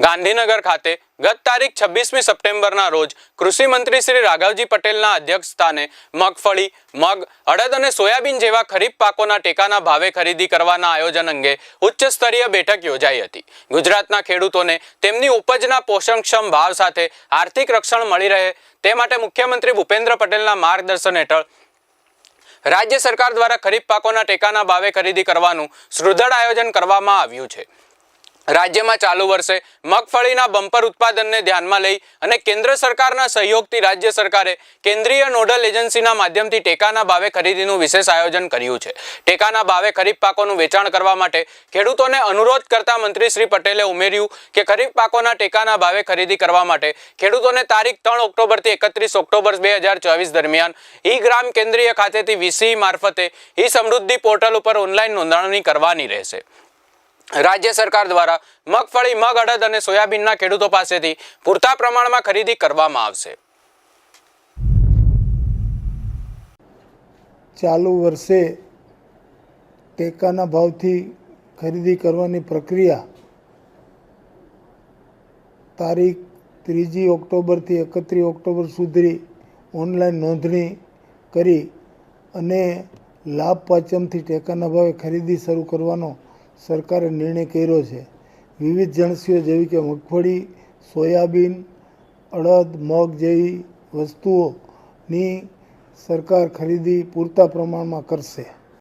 ગાંધીનગર ખાતે ગત તારીખ છવ્વીસમી સપ્ટેમ્બરના રોજ કૃષિ મંત્રી શ્રી રાઘવજી પટેલના અધ્યક્ષસ્થાને મગફળી, મગ, અડદ અને સોયાબીન જેવા ખરીફ પાકોના ટેકાના ભાવે ખરીદી કરવાના આયોજન અંગે ઉચ્ચ સ્તરીય બેઠક યોજાઈ હતી. ગુજરાતના ખેડૂતોને તેમની ઉપજના પોષણક્ષમ ભાવ સાથે આર્થિક રક્ષણ મળી રહે તે માટે મુખ્યમંત્રી ભૂપેન્દ્ર પટેલના માર્ગદર્શન હેઠળ રાજ્ય સરકાર દ્વારા ખરીફ પાકોના ટેકાના ભાવે ખરીદી કરવાનું સુદૃઢ આયોજન કરવામાં આવ્યું છે. રાજ્યમાં ચાલુ વર્ષે મગફળીના બમ્પર ઉત્પાદનને ધ્યાનમાં લઈ અને કેન્દ્ર સરકારના સહયોગથી રાજ્ય સરકારે કેન્દ્રીય નોડલ એજન્સીના માધ્યમથી ટેકાના ભાવે ખરીદીનું વિશેષ આયોજન કર્યું છે. ટેકાના ભાવે ખરીફ પાકોનું વેચાણ કરવા માટે ખેડૂતોને અનુરોધ કરતા મંત્રી શ્રી પટેલે ઉમેર્યું કે ખરીફ પાકોના ટેકાના ભાવે ખરીદી કરવા માટે ખેડૂતોને તારીખ ત્રણ ઓક્ટોબરથી એકત્રીસ ઓક્ટોબર બે દરમિયાન ઈ ગ્રામ કેન્દ્રીય ખાતેથી વીસી મારફતે ઈ સમૃદ્ધિ પોર્ટલ ઉપર ઓનલાઈન નોંધણી કરવાની રહેશે. રાજ્ય સરકાર દ્વારા મગફળી, મગ, અડદ અને સોયાબીનના ખેડૂતો પાસેથી પૂરતા પ્રમાણમાં ખરીદી કરવામાં આવશે. ચાલુ વર્ષે ટેકાના ભાવથી ખરીદી કરવાની પ્રક્રિયા તારીખ ત્રીજી ઓક્ટોબરથી એકત્રીસ ઓક્ટોબર સુધી ઓનલાઈન નોંધણી કરી અને લાભ પાંચમથી ટેકાના ભાવે ખરીદી શરૂ કરવાનો સરકારે નિર્ણય કર્યો છે. વિવિધ જણસીઓ જેવી કે મગફળી, સોયાબીન, અડદ, મગ જેવી વસ્તુઓની સરકાર ખરીદી પૂરતા પ્રમાણમાં કરશે.